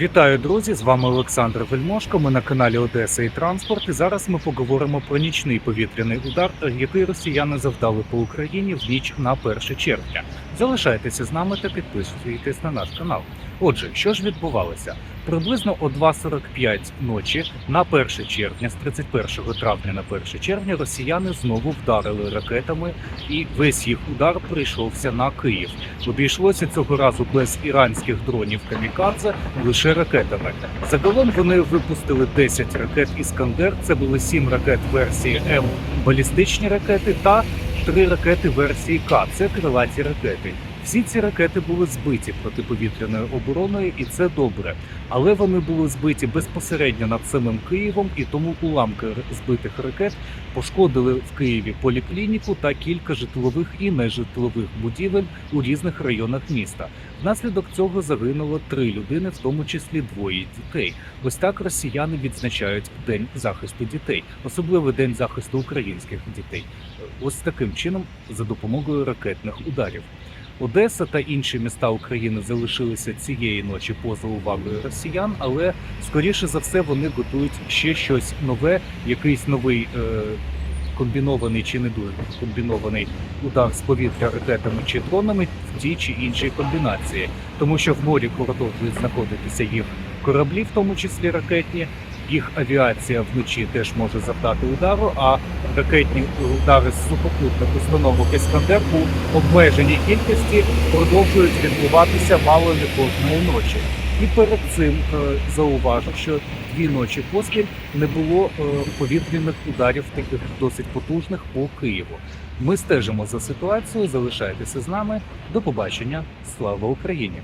Вітаю, друзі! З вами Олександр Вельмошко. Ми на каналі Одеса і Транспорт. І зараз ми поговоримо про нічний повітряний удар, який росіяни завдали по Україні в ніч на 1 червня. Залишайтеся з нами та підписуйтесь на наш канал. Отже, що ж відбувалося? Приблизно о 2.45 ночі на 1 червня, з 31 травня на 1 червня, росіяни знову вдарили ракетами, і весь їх удар прийшовся на Київ. Обійшлося цього разу без іранських дронів камікадзе, лише ракетами. Загалом вони випустили 10 ракет Іскандер. Це були 7 ракет версії М балістичні ракети та 3 ракети версії К. Це крилаті ракети. Всі ці ракети були збиті протиповітряною обороною, і це добре. Але вони були збиті безпосередньо над самим Києвом, і тому уламки збитих ракет пошкодили в Києві поліклініку та кілька житлових і нежитлових будівель у різних районах міста. Внаслідок цього загинуло три людини, в тому числі двоє дітей. Ось так росіяни відзначають День захисту дітей, особливо День захисту українських дітей. Ось таким чином за допомогою ракетних ударів. Одеса та інші міста України залишилися цієї ночі поза увагою росіян, але скоріше за все вони готують ще щось нове, якийсь новий е, комбінований чи не дуже комбінований удар з повітря ракетами чи дронами в тій чи іншій комбінації, тому що в морі продовжують знаходитися їх кораблі, в тому числі ракетні. Їх авіація вночі теж може завдати удару, а ракетні удари з сухопутних установок Іскандер у обмеженій кількості продовжують відбуватися мало не кожної ночі. І перед цим е, зауважу, що дві ночі поспіль не було е, повітряних ударів таких досить потужних по Києву. Ми стежимо за ситуацією. Залишайтеся з нами. До побачення. Слава Україні!